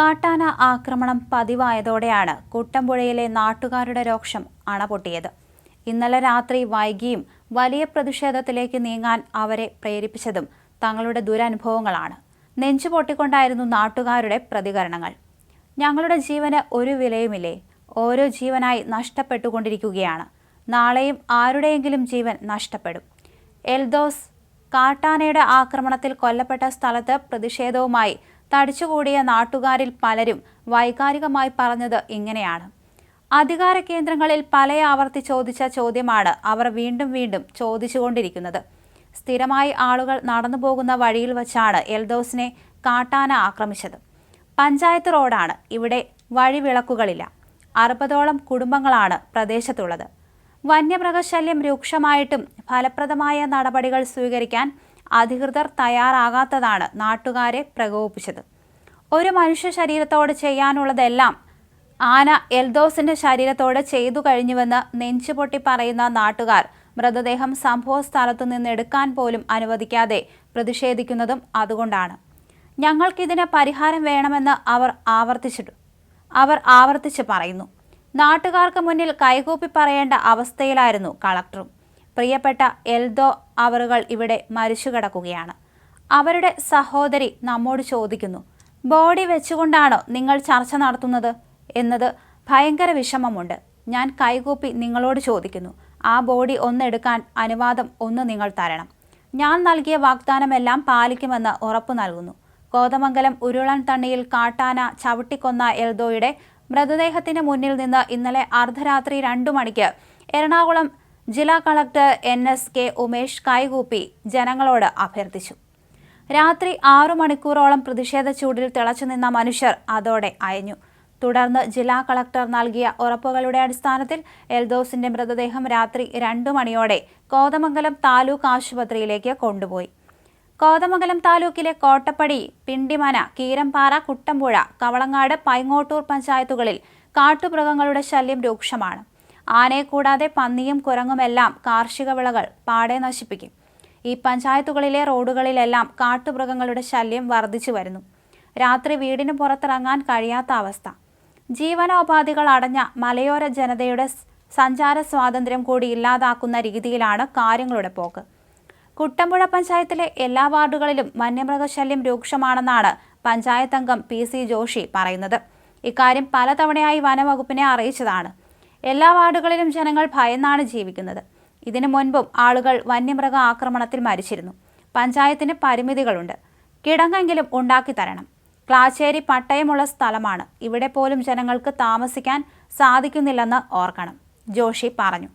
കാട്ടാന ആക്രമണം പതിവായതോടെയാണ് കുട്ടമ്പുഴയിലെ നാട്ടുകാരുടെ രോക്ഷം അണപൊട്ടിയത്. ഇന്നലെ രാത്രി വൈകിയും വലിയ പ്രതിഷേധത്തിലേക്ക് നീങ്ങാൻ അവരെ പ്രേരിപ്പിച്ചതും തങ്ങളുടെ ദുരനുഭവങ്ങളാണ്. നെഞ്ചു പൊട്ടിക്കൊണ്ടായിരുന്നു നാട്ടുകാരുടെ പ്രതികരണങ്ങൾ. ഞങ്ങളുടെ ജീവന് ഒരു വിലയുമില്ലേ? ഓരോ ജീവനായി നഷ്ടപ്പെട്ടുകൊണ്ടിരിക്കുകയാണ്. നാളെയും ആരുടെയെങ്കിലും ജീവൻ നഷ്ടപ്പെടും. എൽദോസ് കാട്ടാനയുടെ ആക്രമണത്തിൽ കൊല്ലപ്പെട്ട സ്ഥലത്ത് പ്രതിഷേധവുമായി തടിച്ചുകൂടിയ നാട്ടുകാരിൽ പലരും വൈകാരികമായി പറഞ്ഞത് ഇങ്ങനെയാണ്. അധികാര കേന്ദ്രങ്ങളിൽ പല ആവർത്തി ചോദിച്ച ചോദ്യമാണ് അവർ വീണ്ടും വീണ്ടും ചോദിച്ചുകൊണ്ടിരിക്കുന്നത്. സ്ഥിരമായി ആളുകൾ നടന്നു പോകുന്ന വഴിയിൽ വച്ചാണ് എൽദോസിനെ കാട്ടാന ആക്രമിച്ചത്. പഞ്ചായത്ത് റോഡാണ് ഇവിടെ വഴിവിളക്കുകളില്ല. അറുപതോളം കുടുംബങ്ങളാണ് പ്രദേശത്തുള്ളത്. വന്യമൃഗശല്യം രൂക്ഷമായിട്ടും ഫലപ്രദമായ നടപടികൾ സ്വീകരിക്കാൻ അധികൃതർ തയ്യാറാകാത്തതാണ് നാട്ടുകാരെ പ്രകോപിപ്പിച്ചത്. ഒരു മനുഷ്യ ശരീരത്തോട് ചെയ്യാനുള്ളതെല്ലാം ആന എൽദോസിന്റെ ശരീരത്തോട് ചെയ്തു കഴിഞ്ഞുവെന്ന് നെഞ്ചുപൊട്ടി പറയുന്ന നാട്ടുകാർ മൃതദേഹം സംഭവ സ്ഥലത്തു നിന്ന് എടുക്കാൻ പോലും അനുവദിക്കാതെ പ്രതിഷേധിക്കുന്നതും അതുകൊണ്ടാണ്. ഞങ്ങൾക്കിതിന് പരിഹാരം വേണമെന്ന് അവർ ആവർത്തിച്ചിട്ടു അവർ ആവർത്തിച്ച് പറയുന്നു. നാട്ടുകാർക്ക് മുന്നിൽ കൈകൂപ്പി പറയേണ്ട അവസ്ഥയിലായിരുന്നു കളക്ടറും. പ്രിയപ്പെട്ട എൽദോ അവറുകൾ ഇവിടെ മരിച്ചു കിടക്കുകയാണ് അവരുടെ സഹോദരി നമ്മോട് ചോദിക്കുന്നു ബോഡി വെച്ചുകൊണ്ടാണോ നിങ്ങൾ ചർച്ച നടത്തുന്നത്? എന്നത് ഭയങ്കര വിഷമമുണ്ട്. ഞാൻ കൈകൂപ്പി നിങ്ങളോട് ചോദിക്കുന്നു ആ ബോഡി ഒന്നെടുക്കാൻ അനുവാദം ഒന്ന് നിങ്ങൾ തരണം. ഞാൻ നൽകിയ വാഗ്ദാനമെല്ലാം പാലിക്കുമെന്ന് ഉറപ്പു നൽകുന്നു. കോതമംഗലം ഉരുളൻ തണ്ണിയിൽ കാട്ടാന ചവിട്ടിക്കൊന്ന എൽദോയുടെ മൃതദേഹത്തിന് മുന്നിൽ നിന്ന് ഇന്നലെ അർദ്ധരാത്രി രണ്ടു മണിക്ക് എറണാകുളം ജില്ലാ collector N S K Umesh കൈകൂപ്പി ജനങ്ങളോട് അഭ്യർത്ഥിച്ചു. രാത്രി ആറു മണിക്കൂറോളം പ്രതിഷേധ ചൂടിൽ തിളച്ചു നിന്ന മനുഷ്യർ അതോടെ അയഞ്ഞു. തുടർന്ന് ജില്ലാ കളക്ടർ നൽകിയ ഉറപ്പുകളുടെ അടിസ്ഥാനത്തിൽ എൽദോസിന്റെ മൃതദേഹം രാത്രി രണ്ടു മണിയോടെ കോതമംഗലം താലൂക്ക് ആശുപത്രിയിലേക്ക് കൊണ്ടുപോയി. കോതമംഗലം താലൂക്കിലെ കോട്ടപ്പടി പിണ്ടിമന കീരമ്പാറ കുട്ടമ്പുഴ കവളങ്ങാട് പൈങ്ങോട്ടൂർ പഞ്ചായത്തുകളിൽ കാട്ടുമൃഗങ്ങളുടെ ശല്യം രൂക്ഷമാണ്. ആനയെ കൂടാതെ പന്നിയും കുരങ്ങുമെല്ലാം കാർഷിക വിളകൾ പാടെ നശിപ്പിക്കും. ഈ പഞ്ചായത്തുകളിലെ റോഡുകളിലെല്ലാം കാട്ടുമൃഗങ്ങളുടെ ശല്യം വർദ്ധിച്ചു വരുന്നു. രാത്രി വീടിന് പുറത്തിറങ്ങാൻ കഴിയാത്ത അവസ്ഥ. ജീവനോപാധികൾ അടഞ്ഞ മലയോര ജനതയുടെ സഞ്ചാര സ്വാതന്ത്ര്യം കൂടി ഇല്ലാതാക്കുന്ന രീതിയിലാണ് കാര്യങ്ങളുടെ പോക്ക്. കുട്ടമ്പുഴ പഞ്ചായത്തിലെ എല്ലാ വാർഡുകളിലും വന്യമൃഗശല്യം രൂക്ഷമാണെന്നാണ് പഞ്ചായത്ത് അംഗം പി സി ജോഷി പറയുന്നത്. ഇക്കാര്യം പലതവണയായി വനവകുപ്പിനെ അറിയിച്ചതാണ്. എല്ലാ വാർഡുകളിലും ജനങ്ങൾ ഭയന്നാണ് ജീവിക്കുന്നത്. ഇതിനു മുൻപും ആളുകൾ വന്യമൃഗ ആക്രമണത്തിൽ മരിച്ചിരുന്നു. പഞ്ചായത്തിന് പരിമിതികളുണ്ട്. കിടങ്ങെങ്കിലും ഉണ്ടാക്കി തരണം. ക്ലാച്ചേരി പട്ടയമുള്ള സ്ഥലമാണ്. ഇവിടെ പോലും ജനങ്ങൾക്ക് താമസിക്കാൻ സാധിക്കുന്നില്ലെന്ന് ഓർക്കണം. ജോഷി പറഞ്ഞു.